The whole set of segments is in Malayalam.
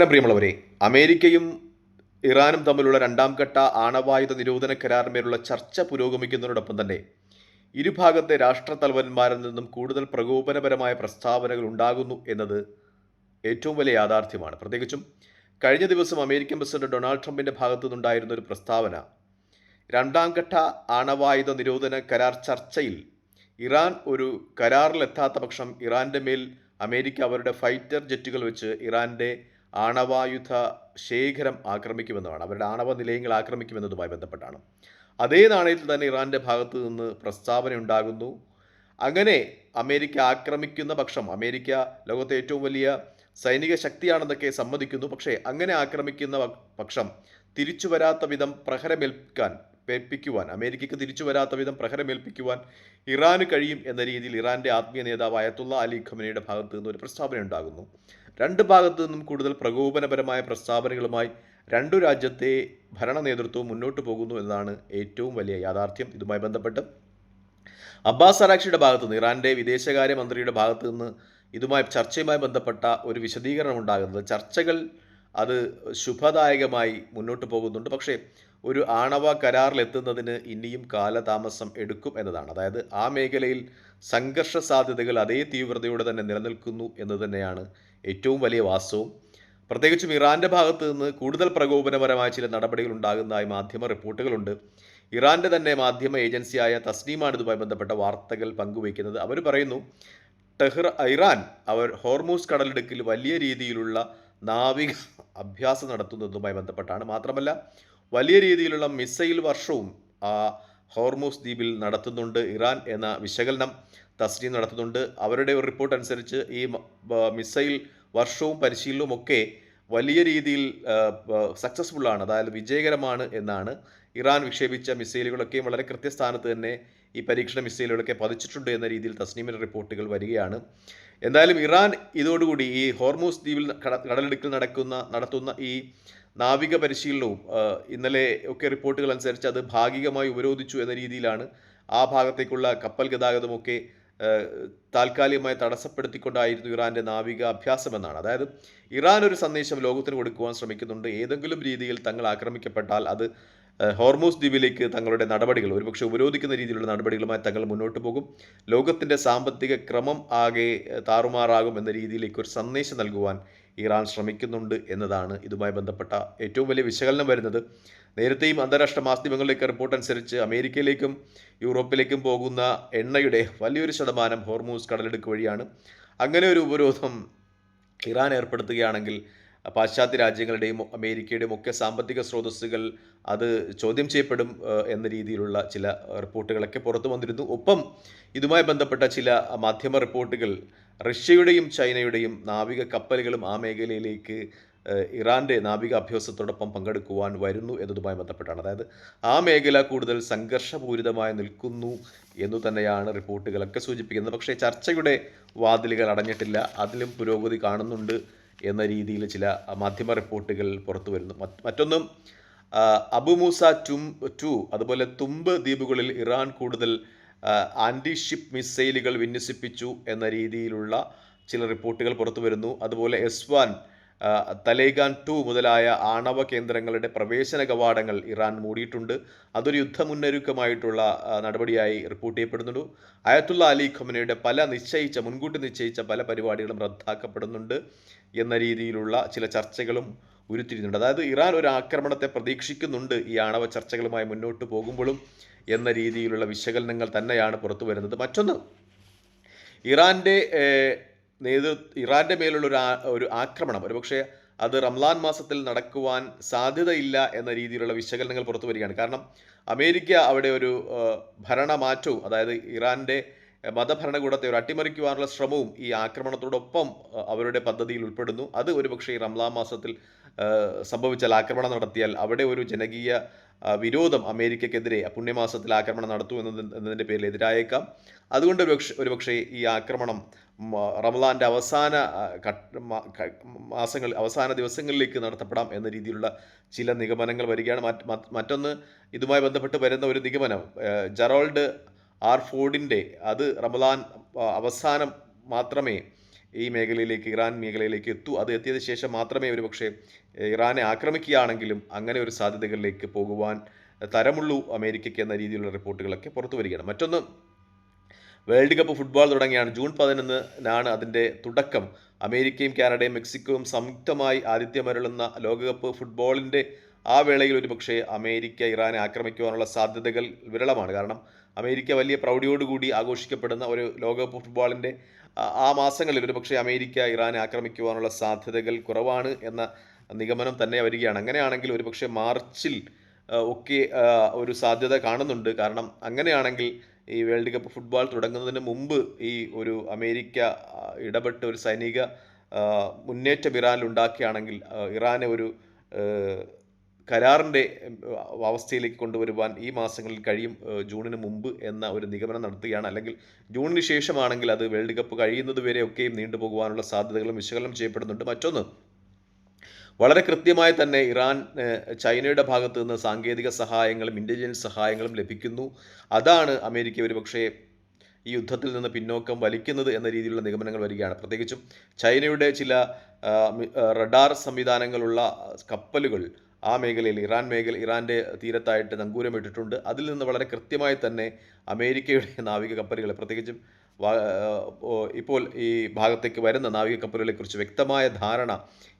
നമസ്കാരം പ്രിയമുള്ളവരെ. അമേരിക്കയും ഇറാനും തമ്മിലുള്ള രണ്ടാം ഘട്ട ആണവായുധ നിരോധന കരാറിന്മേലുള്ള ചർച്ച പുരോഗമിക്കുന്നതിനോടൊപ്പം തന്നെ ഇരുഭാഗത്തെ രാഷ്ട്രതലവന്മാരിൽ നിന്നും കൂടുതൽ പ്രകോപനപരമായ പ്രസ്താവനകൾ ഉണ്ടാകുന്നു എന്നത് ഏറ്റവും വലിയ യാഥാർത്ഥ്യമാണ്. പ്രത്യേകിച്ചും കഴിഞ്ഞ ദിവസം അമേരിക്കൻ പ്രസിഡന്റ് ഡൊണാൾഡ് ട്രംപിന്റെ ഭാഗത്തു നിന്നുണ്ടായിരുന്ന ഒരു പ്രസ്താവന രണ്ടാം ഘട്ട ആണവായുധ നിരോധന കരാർ ചർച്ചയിൽ ഇറാൻ ഒരു കരാറിലെത്താത്ത പക്ഷം ഇറാന്റെ മേൽ അമേരിക്ക അവരുടെ ഫൈറ്റർ ജെറ്റുകൾ വെച്ച് ഇറാന്റെ ആണവായുധ ശേഖരം ആക്രമിക്കുമെന്നാണ് അവരുടെ ആണവ നിലയങ്ങൾ ആക്രമിക്കുമെന്നതുമായി ബന്ധപ്പെട്ടാണ്. അതേ നാണയത്തിൽ തന്നെ ഇറാന്റെ ഭാഗത്തു നിന്ന് പ്രസ്താവന ഉണ്ടാകുന്നു. അങ്ങനെ അമേരിക്ക ആക്രമിക്കുന്ന പക്ഷം അമേരിക്ക ലോകത്തെ ഏറ്റവും വലിയ സൈനിക ശക്തിയാണെന്നൊക്കെ സമ്മതിക്കുന്നു. പക്ഷേ അങ്ങനെ ആക്രമിക്കുന്ന പക്ഷം തിരിച്ചു വരാത്ത വിധം പ്രഹരമേൽക്കാൻ ഏൽപ്പിക്കുവാൻ അമേരിക്കയ്ക്ക് തിരിച്ചു വരാത്ത വിധം പ്രഹരമേൽപ്പിക്കുവാൻ ഇറാന് കഴിയും എന്ന രീതിയിൽ ഇറാന്റെ ആത്മീയ നേതാവ് അയത്തുള്ള അലി ഖമനയുടെ ഭാഗത്തു നിന്ന് ഒരു പ്രസ്താവന ഉണ്ടാകുന്നു. രണ്ട് ഭാഗത്തു നിന്നും കൂടുതൽ പ്രകോപനപരമായ പ്രസ്താവനകളുമായി രണ്ടു രാജ്യത്തെ ഭരണ നേതൃത്വവും മുന്നോട്ട് പോകുന്നു എന്നതാണ് ഏറ്റവും വലിയ യാഥാർത്ഥ്യം. ഇതുമായി ബന്ധപ്പെട്ട് അബ്ബാസ് അറാക്ഷിയുടെ ഭാഗത്തു നിന്ന് ഇറാന്റെ വിദേശകാര്യ മന്ത്രിയുടെ ഭാഗത്തു നിന്ന് ഇതുമായി ചർച്ചയുമായി ബന്ധപ്പെട്ട ഒരു വിശദീകരണം ഉണ്ടാകുന്നത്. ചർച്ചകൾ അത് ശുഭദായകമായി മുന്നോട്ട് പോകുന്നുണ്ട്. പക്ഷേ ഒരു ആണവ കരാറിലെത്തുന്നതിന് ഇനിയും കാലതാമസം എടുക്കും എന്നതാണ്. അതായത് ആ മേഖലയിൽ സംഘർഷ സാധ്യതകൾ അതേ തീവ്രതയോടെ തന്നെ നിലനിൽക്കുന്നു എന്ന് തന്നെയാണ് ഏറ്റവും വലിയ വാസ്തവം. പ്രത്യേകിച്ചും ഇറാന്റെ ഭാഗത്തു നിന്ന് കൂടുതൽ പ്രകോപനപരമായ ചില നടപടികൾ ഉണ്ടാകുന്നതായി മാധ്യമ റിപ്പോർട്ടുകളുണ്ട്. ഇറാന്റെ തന്നെ മാധ്യമ ഏജൻസിയായ തസ്നീമാണ് ഇതുമായി ബന്ധപ്പെട്ട വാർത്തകൾ പങ്കുവയ്ക്കുന്നത്. അവർ പറയുന്നു ടെഹ്റ ഇറാൻ അവർ ഹോർമൂസ് കടലിടുക്കിൽ വലിയ രീതിയിലുള്ള നാവിക അഭ്യാസം നടത്തുന്നതുമായി ബന്ധപ്പെട്ടാണ്. മാത്രമല്ല വലിയ രീതിയിലുള്ള മിസൈൽ വർഷവും ഹോർമൂസ് ദ്വീപിൽ നടത്തുന്നുണ്ട്. ഇറാൻ എന്ന വിശകലനം തസ്റ്റീം നടത്തുന്നുണ്ട്. അവരുടെ ഒരു റിപ്പോർട്ട് അനുസരിച്ച് ഈ മിസൈൽ വർഷവും പരിശീലനവും ഒക്കെ വലിയ രീതിയിൽ സക്സസ്ഫുൾ ആണ്. അതായത് വിജയകരമാണ് എന്നാണ് ഇറാൻ വിക്ഷേപിച്ച മിസൈലുകളൊക്കെയും വളരെ കൃത്യസ്ഥാനത്ത് തന്നെ ഈ പരീക്ഷണ മിസൈലുകളൊക്കെ പതിച്ചിട്ടുണ്ട് എന്ന രീതിയിൽ തസ്നീമിന്റെ റിപ്പോർട്ടുകൾ വരികയാണ്. എന്തായാലും ഇറാൻ ഇതോടുകൂടി ഈ ഹോർമോസ് ദ്വീപിൽ കടലെടുക്കൽ നടക്കുന്ന നടത്തുന്ന ഈ നാവിക പരിശീലനവും ഇന്നലെ ഒക്കെ റിപ്പോർട്ടുകൾ അനുസരിച്ച് അത് ഭാഗികമായി ഉപരോധിച്ചു എന്ന രീതിയിലാണ് ആ ഭാഗത്തേക്കുള്ള കപ്പൽ ഗതാഗതമൊക്കെ താൽക്കാലികമായി തടസ്സപ്പെടുത്തിക്കൊണ്ടായിരുന്നു ഇറാന്റെ നാവിക അഭ്യാസമെന്നാണ്. അതായത് ഇറാൻ ഒരു സന്ദേശം ലോകത്തിന് കൊടുക്കുവാൻ ശ്രമിക്കുന്നുണ്ട്. ഏതെങ്കിലും രീതിയിൽ തങ്ങൾ ആക്രമിക്കപ്പെട്ടാൽ അത് ഹോർമൂസ് ദ്വീപിലേക്ക് തങ്ങളുടെ നടപടികൾ ഒരുപക്ഷെ ഉപരോധിക്കുന്ന രീതിയിലുള്ള നടപടികളുമായി തങ്ങൾ മുന്നോട്ട് പോകും. ലോകത്തിന്റെ സാമ്പത്തിക ക്രമം ആകെ താറുമാറാകും എന്ന രീതിയിലേക്ക് ഒരു സന്ദേശം നൽകുവാൻ ഇറാൻ ശ്രമിക്കുന്നുണ്ട് എന്നതാണ് ഇതുമായി ബന്ധപ്പെട്ട ഏറ്റവും വലിയ വിശകലനം വരുന്നത്. നേരത്തെയും അന്താരാഷ്ട്ര മാധ്യമങ്ങളിലേക്ക് റിപ്പോർട്ട് അനുസരിച്ച് അമേരിക്കയിലേക്കും യൂറോപ്പിലേക്കും പോകുന്ന എണ്ണയുടെ വലിയൊരു ശതമാനം ഹോർമൂസ് കടലെടുക്ക് വഴിയാണ്. അങ്ങനെ ഒരു ഉപരോധം ഇറാൻ ഏർപ്പെടുത്തുകയാണെങ്കിൽ പാശ്ചാത്യ രാജ്യങ്ങളുടെയും അമേരിക്കയുടെയും ഒക്കെ സാമ്പത്തിക സ്രോതസ്സുകൾ അത് ചോദ്യം ചെയ്യപ്പെടും എന്ന രീതിയിലുള്ള ചില റിപ്പോർട്ടുകളൊക്കെ പുറത്തു വന്നിരുന്നു. ഒപ്പം ഇതുമായി ബന്ധപ്പെട്ട ചില മാധ്യമ റിപ്പോർട്ടുകൾ റഷ്യയുടെയും ചൈനയുടെയും നാവിക കപ്പലുകളും ആ മേഖലയിലേക്ക് ഇറാന്റെ നാവിക അഭ്യാസത്തോടൊപ്പം പങ്കെടുക്കുവാൻ വരുന്നു എന്നതുമായി ബന്ധപ്പെട്ടാണ്. അതായത് ആ മേഖല കൂടുതൽ സംഘർഷപൂരിതമായി നിൽക്കുന്നു എന്നു തന്നെയാണ് റിപ്പോർട്ടുകളൊക്കെ സൂചിപ്പിക്കുന്നത്. പക്ഷേ ചർച്ചയുടെ വാതിലുകൾ അടഞ്ഞിട്ടില്ല. അതിലും പുരോഗതി കാണുന്നുണ്ട്. എന്ന രീതിയിൽ ചില മാധ്യമ റിപ്പോർട്ടുകൾ പുറത്തു വരുന്നു. മറ്റൊന്നും അബുമൂസ ടും ടു അതുപോലെ തുമ്പ് ദ്വീപുകളിൽ ഇറാൻ കൂടുതൽ ആന്റി ഷിപ്പ് മിസൈലുകൾ വിന്യസിപ്പിച്ചു എന്ന രീതിയിലുള്ള ചില റിപ്പോർട്ടുകൾ പുറത്തു വരുന്നു. അതുപോലെ എസ് വൺ തലേഗാൻ ടു മുതലായ ആണവ കേന്ദ്രങ്ങളുടെ പ്രവേശന കവാടങ്ങൾ ഇറാൻ മൂടിയിട്ടുണ്ട്. അതൊരു യുദ്ധമുന്നൊരുക്കമായിട്ടുള്ള മുന്നൊരുക്കമായിട്ടുള്ള നടപടിയായി റിപ്പോർട്ട് ചെയ്യപ്പെടുന്നുണ്ട്. അയത്തുള്ള അലി ഖമനയുടെ പല നിശ്ചയിച്ച മുൻകൂട്ടി നിശ്ചയിച്ച പല പരിപാടികളും റദ്ദാക്കപ്പെടുന്നുണ്ട് എന്ന രീതിയിലുള്ള ചില ചർച്ചകളും ഉരുത്തിരിഞ്ഞുണ്ട് അതായത് ഇറാൻ ഒരു ആക്രമണത്തെ പ്രതീക്ഷിക്കുന്നുണ്ട് ഈ ആണവ ചർച്ചകളുമായി മുന്നോട്ട് പോകുമ്പോഴും എന്ന രീതിയിലുള്ള വിശകലനങ്ങൾ തന്നെയാണ് പുറത്തു വരുന്നത്. മറ്റൊന്ന് ഇറാന്റെ ഏഹ്, നേതൃ ഇറാന്റെ മേലുള്ള ഒരു ഒരു ആക്രമണം. ഒരുപക്ഷെ അത് റംലാൻ മാസത്തിൽ നടക്കുവാൻ സാധ്യതയില്ല എന്ന രീതിയിലുള്ള വിശകലനങ്ങൾ പുറത്തു വരികയാണ്. കാരണം അമേരിക്ക അവിടെ ഒരു ഭരണമാറ്റവും അതായത് ഇറാന്റെ മതഭരണകൂടത്തെ ഒരു അട്ടിമറിക്കുവാനുള്ള ശ്രമവും ഈ ആക്രമണത്തോടൊപ്പം അവരുടെ പദ്ധതിയിൽ ഉൾപ്പെടുന്നു. അത് ഒരുപക്ഷെ ഈ റംലാൻ മാസത്തിൽ സംഭവിച്ചാൽ ആക്രമണം നടത്തിയാൽ അവിടെ ഒരു ജനകീയ വിരോധം അമേരിക്കക്കെതിരെ പുണ്യമാസത്തിൽ ആക്രമണം നടത്തു എന്നത് എന്നതിന്റെ പേരിൽ എതിരായേക്കാം. അതുകൊണ്ട് ഒരുപക്ഷെ ഒരുപക്ഷെ ഈ ആക്രമണം റമദാന്റെ അവസാന മാസങ്ങൾ അവസാന ദിവസങ്ങളിലേക്ക് നടത്തപ്പെടാം എന്ന രീതിയിലുള്ള ചില നിഗമനങ്ങൾ വരികയാണ്. മറ്റ് മറ്റ് മറ്റൊന്ന് ഇതുമായി ബന്ധപ്പെട്ട് വരുന്ന ഒരു നിഗമനം ജെറോൾഡ് ആർ ഫോർഡിന്റെ അത് റമദാൻ അവസാനം മാത്രമേ ഈ മേഖലയിലേക്ക് ഇറാൻ മേഖലയിലേക്ക് എത്തൂ. അത് എത്തിയത് ശേഷം മാത്രമേ ഒരു പക്ഷേ ഇറാനെ ആക്രമിക്കുകയാണെങ്കിലും അങ്ങനെ ഒരു സാധ്യതകളിലേക്ക് പോകുവാൻ തരമുള്ളൂ അമേരിക്കയ്ക്ക് എന്ന രീതിയിലുള്ള റിപ്പോർട്ടുകളൊക്കെ പുറത്തു വരികയാണ്. മറ്റൊന്ന് വേൾഡ് കപ്പ് ഫുട്ബോൾ തുടങ്ങിയാണ്. ജൂൺ പതിനൊന്നിനാണ് അതിന്റെ തുടക്കം. അമേരിക്കയും കാനഡയും മെക്സിക്കോയും സംയുക്തമായി ആതിഥ്യമരുളുന്ന ലോകകപ്പ് ഫുട്ബോളിന്റെ ആ വേളയിൽ ഒരു പക്ഷേ അമേരിക്ക ഇറാനെ ആക്രമിക്കുവാനുള്ള സാധ്യതകൾ വിരളമാണ്. കാരണം അമേരിക്ക വലിയ പ്രൗഢിയോടുകൂടി ആഘോഷിക്കപ്പെടുന്ന ഒരു ലോകകപ്പ് ഫുട്ബോളിന്റെ ആ- മാസങ്ങളിൽ ഒരു പക്ഷേ അമേരിക്ക ഇറാനെ ആക്രമിക്കുവാനുള്ള സാധ്യതകൾ കുറവാണ് എന്ന നിഗമനം തന്നെ വരികയാണ്. അങ്ങനെയാണെങ്കിൽ ഒരു പക്ഷേ മാർച്ചിൽ ഒക്കെ ഒരു സാധ്യത കാണുന്നുണ്ട്. കാരണം അങ്ങനെയാണെങ്കിൽ ഈ വേൾഡ് കപ്പ് ഫുട്ബോൾ തുടങ്ങുന്നതിന് മുമ്പ് ഈ ഒരു അമേരിക്ക ഇടപെട്ട ഒരു സൈനിക മുന്നേറ്റം ഇറാനിൽ ഉണ്ടാക്കുകയാണെങ്കിൽ ഇറാനെ ഒരു കരാറിന്റെ അവസ്ഥയിലേക്ക് കൊണ്ടുവരുവാൻ ഈ മാസങ്ങളിൽ കഴിയും ജൂണിന് മുമ്പ് എന്ന ഒരു നിഗമനം നടത്തുകയാണ്. അല്ലെങ്കിൽ ജൂണിന് ശേഷമാണെങ്കിൽ അത് വേൾഡ് കപ്പ് കഴിയുന്നത് വരെ ഒക്കെയും നീണ്ടുപോകുവാനുള്ള സാധ്യതകളും വിശകലനം ചെയ്യപ്പെടുന്നുണ്ട്. മറ്റൊന്ന് വളരെ കൃത്യമായി തന്നെ ഇറാൻ ചൈനയുടെ ഭാഗത്തു നിന്ന് സാങ്കേതിക സഹായങ്ങളും ഇന്റലിജൻസ് സഹായങ്ങളും ലഭിക്കുന്നു. അതാണ് അമേരിക്ക ഒരുപക്ഷേ ഈ യുദ്ധത്തിൽ നിന്ന് പിന്നോക്കം വലിക്കുന്നത് എന്ന രീതിയിലുള്ള നിഗമനങ്ങൾ വരികയാണ്. പ്രത്യേകിച്ചും ചൈനയുടെ ചില റഡാർ സംവിധാനങ്ങളുള്ള കപ്പലുകൾ ആ മേഖലയിൽ ഇറാൻ മേഖല ഇറാന്റെ തീരത്തായിട്ട് നങ്കൂരമിട്ടിട്ടുണ്ട്. അതിൽ നിന്ന് വളരെ കൃത്യമായി തന്നെ അമേരിക്കയുടെ നാവിക കപ്പലുകളെ പ്രത്യേകിച്ചും ഇപ്പോൾ ഈ ഭാഗത്തേക്ക് വരുന്ന നാവിക കപ്പലുകളെക്കുറിച്ച് വ്യക്തമായ ധാരണ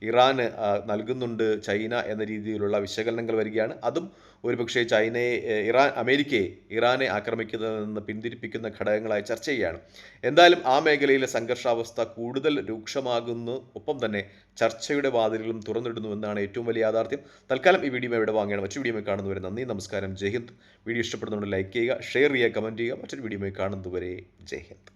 ഇറാന് നൽകുന്നുണ്ട് ചൈന എന്ന രീതിയിലുള്ള വിശകലനങ്ങൾ വരികയാണ്. അതും ഒരുപക്ഷേ ചൈനയെ ഇറാൻ അമേരിക്കയെ ഇറാനെ ആക്രമിക്കുന്നതിൽ നിന്ന് പിന്തിരിപ്പിക്കുന്ന ഘടകങ്ങളായി ചർച്ച ചെയ്യുകയാണ്. എന്തായാലും ആ മേഖലയിലെ സംഘർഷാവസ്ഥ കൂടുതൽ രൂക്ഷമാകുന്നു. ഒപ്പം തന്നെ ചർച്ചയുടെ വാതിലുകളും തുറന്നിടുന്നു എന്നാണ് ഏറ്റവും വലിയ യാഥാർത്ഥ്യം. തൽക്കാലം ഈ വീഡിയോ ഇവിടെ വാങ്ങുകയാണ്? മറ്റു വീഡിയോ കാണുന്നവരെ നന്ദി. നമസ്കാരം. ജയ് ഹിന്ദ്. വീഡിയോ ഇഷ്ടപ്പെടുന്നുണ്ട് ലൈക്ക് ചെയ്യുക ഷെയർ ചെയ്യുക കമന്റ് ചെയ്യുക. മറ്റൊരു വീഡിയോ കാണുന്നതുവരെ ജയ് ഹിന്ദ്.